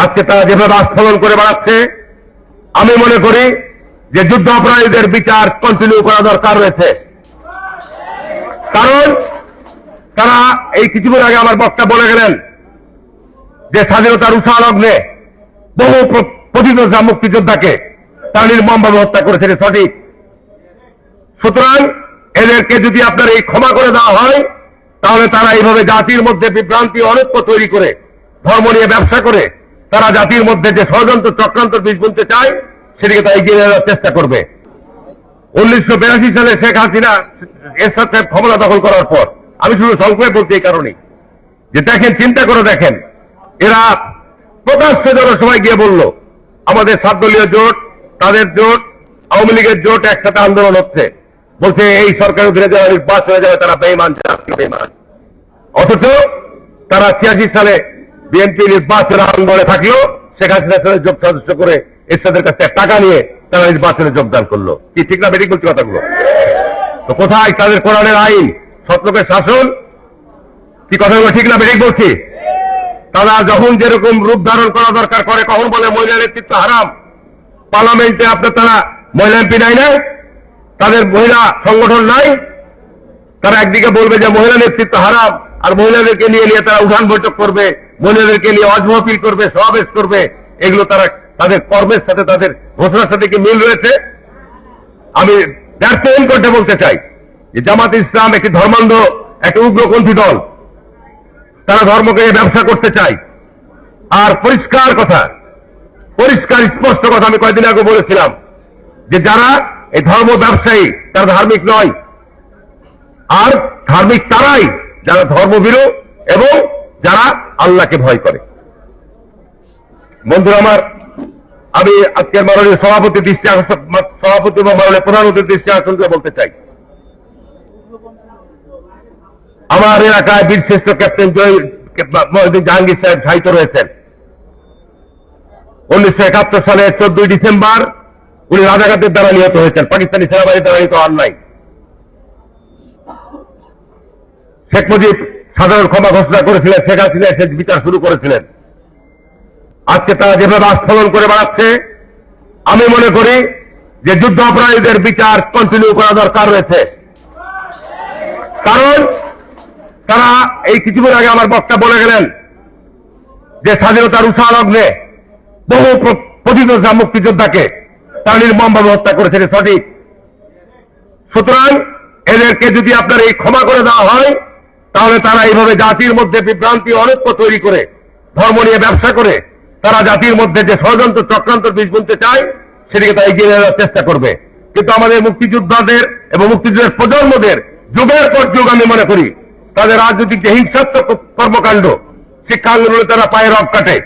আজকে তারা যেভাবে আস্ফলন করে বেড়াচ্ছে, আমি মনে করি যে যুদ্ধ অপরাধীদের বিচার কন্টিনিউ করা দরকার রয়েছে। কারণ তারা এই কিছুদিন আগে আমার বক্তা বলে গেলেন যে স্বাধীনতার উষা লগ্নে বহু প্র- প্রতিযোদ্ধা মুক্তিযোদ্ধাকে তারা নির্মমভাবে হত্যা করেছে সঠিক। সুতরাং এদেরকে যদি আপনার এই ক্ষমা করে দেওয়া হয়, তাহলে তারা এইভাবে জাতির মধ্যে বিভ্রান্তি, অনৈক্য তৈরি করে, ধর্ম নিয়ে ব্যবসা করে তারা জাতির মধ্যে যে ষড়যন্ত্র চক্রান্ত বীজ বুনতে চায় সেটিকে তারা এগিয়ে নেওয়ার চেষ্টা করবে। উনিশশো বিরাশি সালে শেখ হাসিনা এর সাথে ক্ষমতা দখল করার পর, আমি শুধু সংক্ষেপে বলছি এই কারণে যে দেখেন, চিন্তা করে দেখেন, এরা প্রকাশ্যে জনসভায় গিয়ে বলল, আমাদের সাতদলীয় জোট, তাদের জোট, আওয়ামী লীগের জোট একসাথে আন্দোলন হচ্ছে। বলছে, এই সরকারের অধীনে যারা নির্বাচন হয়ে যাবে, তারা বেইমান অথচ তারা ছিয়াশি সালে বিএনপি নির্বাচনে আন্দোলনে থাকলেও শেখ হাসিনার যোগ সদস্য করে এরশাদের কাছে টাকা নিয়ে তারা নির্বাচনে যোগদান করল। কি ঠিক না বেঠিক বলছি কথাগুলো? তো কোথায় তাদের কোরআনের আইন? সত্যকের শাসন? কি কথাগুলো ঠিক না বেঠিক বলছি? তারা যখন যেরকম রূপ ধারণ করা দরকার করে, কখন বলে মহিলা নেতৃত্ব হারাম? পার্লামেন্টে আপনার তারা মহিলা এমপি নাই না তাদের মহিলা সংগঠন নাই? তারা একদিকে বলবে যে মহিলা নেতৃত্ব হারাম, আর মহিলাদেরকে নিয়ে নিয়ে তারা উঠান বৈঠক করবে। মহিলাদেরকে নিয়ে অজমহফিল করবে, সমাবেশ করবে, এগুলো তারা তাদের কর্মের সাথে, তাদের ঘোষণার সাথে কি মিল রয়েছে? আমি ব্যর্থহীন করতে বলতে চাই, যে জামাত ইসলাম একটি ধর্মান্ধ, একটি উগ্রপন্থী দল। তারা ধর্মকে ব্যবসা করতে চায়। আর পরিষ্কার কথা, পরিষ্কার স্পষ্ট কথা আমি কয়েকদিন আগে বলেছিলাম, যে যারা এই ধর্ম ব্যবসায়ী, তারা ধার্মিক নয়। আর ধার্মিক তারাই যারা ধর্মভীরু এবং যারা আল্লাহকে ভয় করে। বন্ধুরা আমার, আমি আজকের মাননীয় সভাপতি দৃষ্টি সভাপতি এবং মাননীয় প্রধানমন্ত্রীর দৃষ্টি আকর্ষণ বলতে চাই। আমার এলাকায় বীরশ্রেষ্ঠ ক্যাপ্টেন জয় জাহাঙ্গীর সাহেব সাহিত্য রয়েছেন। উনিশশো একাত্তর সালে চোদ্দই ডিসেম্বর উনি রাজাঘাটের দ্বারা নিহত হয়েছেন, পাকিস্তানি সেনাবাহিনীর দ্বারা নিহত হন নাই। শেখ মুজিব সাধারণ ক্ষমা ঘোষণা করেছিলেন, শেখ সে বিচার শুরু করেছিলেন। আজকে তারা যেভাবে আস্ফলন করে বাড়াচ্ছে, আমি মনে করি যে যুদ্ধ অপরাধীদের বিচার কন্টিনিউ করা দরকার রয়েছে। কারণ তারা এই কিছুদিন আগে আমার বক্তা বলে গেলেন যে স্বাধীনতার উষা লগ্নে বহু প্র- প্রতিযোদ্ধা মুক্তিযোদ্ধাকে তারা নির্মমভাবে হত্যা করেছে সঠিক। সুতরাং এদেরকে যদি আপনার এই ক্ষমা করে দেওয়া হয় তাহলে তারা এইভাবে জাতির মধ্যে বিভ্রান্তি অনেক তৈরি করে, ধর্ম নিয়ে ব্যবসা করে, তারা জাতির মধ্যে যে ষড়যন্ত্র চক্রান্ত বীজ বুনতে চায়, সেদিকে তারা এগিয়ে নেওয়ার চেষ্টা করবে। কিন্তু আমাদের মুক্তিযোদ্ধাদের এবং মুক্তিযুদ্ধের প্রজন্মদের, যুগের পর যুগ আমি মনে করি, তাদের রাজনৈতিক যে হিংসাত্মক কর্মকাণ্ড, শিক্ষা আন্দোলনে তারা পায়ে রব কাটে।